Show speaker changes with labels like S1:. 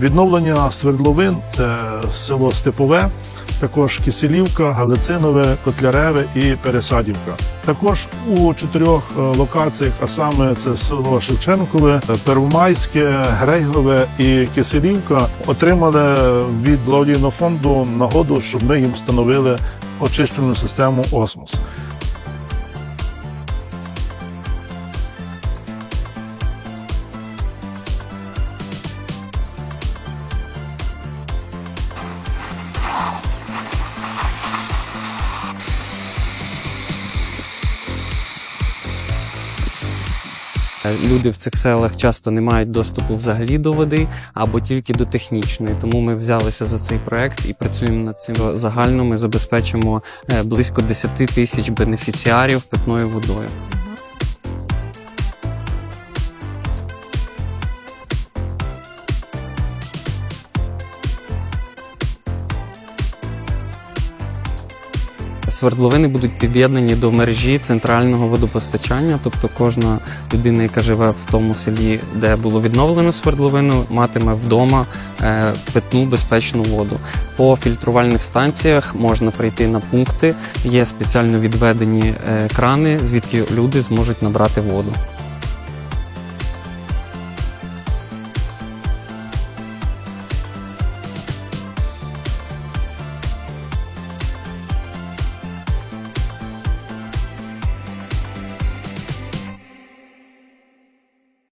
S1: Відновлення свердловин це село Степове, також Киселівка, Галицинове, Котляреве і Пересадівка. Також у чотирьох е, локаціях, а саме це село Шевченкове, Первомайське, Грейгове і Киселівка, отримали від благодійного фонду нагоду, щоб ми їм встановили очищувальну систему Осмос.
S2: Люди в цих селах часто не мають доступу взагалі до води або тільки до технічної. Тому ми взялися за цей проект і працюємо над цим загально. Ми забезпечимо е, близько 10 тисяч бенефіціарів питною водою. Свердловини будуть під'єднані до мережі центрального водопостачання, тобто кожна людина, яка живе в тому селі, де було відновлено свердловину, матиме вдома е, питну безпечну воду. По фільтрувальних станціях можна прийти на пункти, є спеціально відведені е, крани, звідки люди зможуть набрати воду.